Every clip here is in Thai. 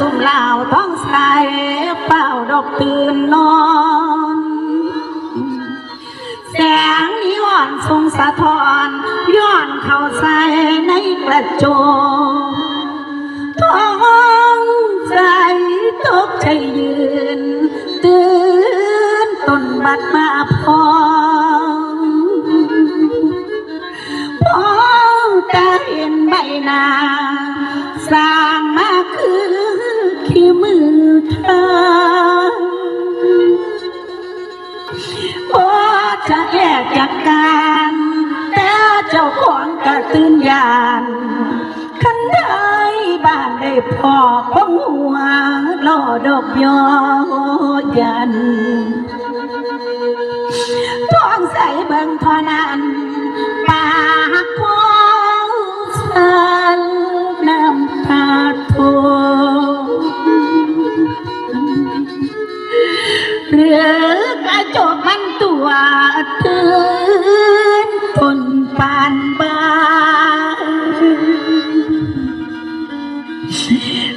สมลาวท้องใสเป่าดอกตื่นนอน แสงย้ออนทรงสะท้อนย้อนเข้าใสในกระจกท้องใจตกใจยืน ตื่นต้นบัดมาพ จะแยกจากกันแต่เจ้าของกระตื่นยานคันได้บ้านได้พอของหัวล่อดอกยอยันท้องใสเบิ่งทอนั้น ปานบาน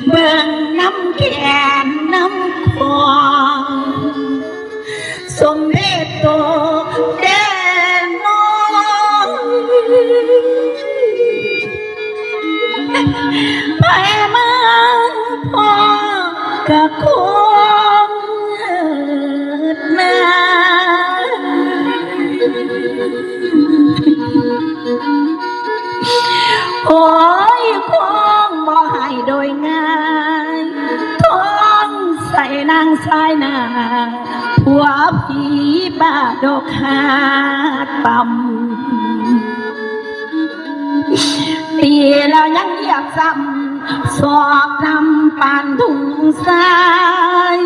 เบิ่งน้ำแขนน้ำคอสมเด็จโตแดนน้อยไปมาพ่อกะคง โอ้ยควงบ่ให้โดยง่ายท้องใส่นางชายนาผัวผีบ้าดอกหาต่ำตีแล้วยังเหยียบซ้ำสอบนำปานถุงทราย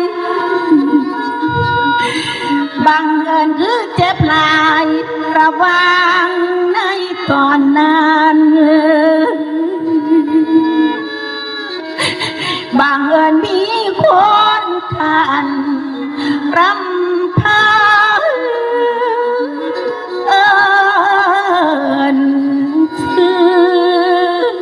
บังเอิญคือเจ็บลายระวังในต อนนั้นบางเอิญมีคนทันรำพาเอิญชื่อ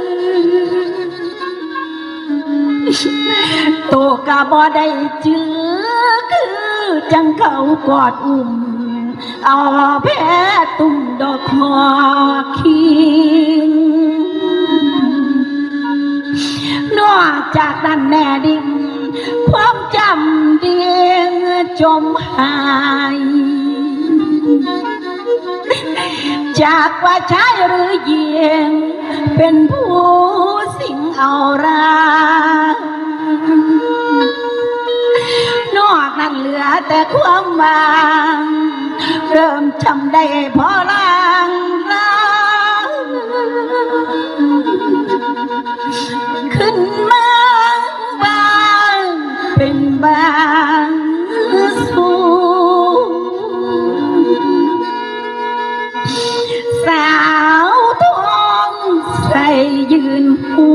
ตัวกะบ่ได้จือคือจังเขากอดอุ้ม เอาแพ้ตุ่มดอกหอคิงนอกจากนั้นแน่ดิ่งความจำเดียงจมหายจากว่าชายหรือหญิงเป็นผู้สิงเอารานอกนั้นเหลือแต่ความวาง เริ่มจำได้พอลางลางขึ้นมาบางเป็นบางสูงสาวทองใส่ยืนพู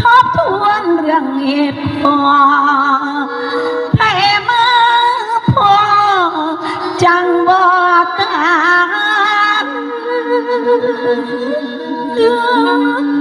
ทบทวนเรื่องเหตุผล ใ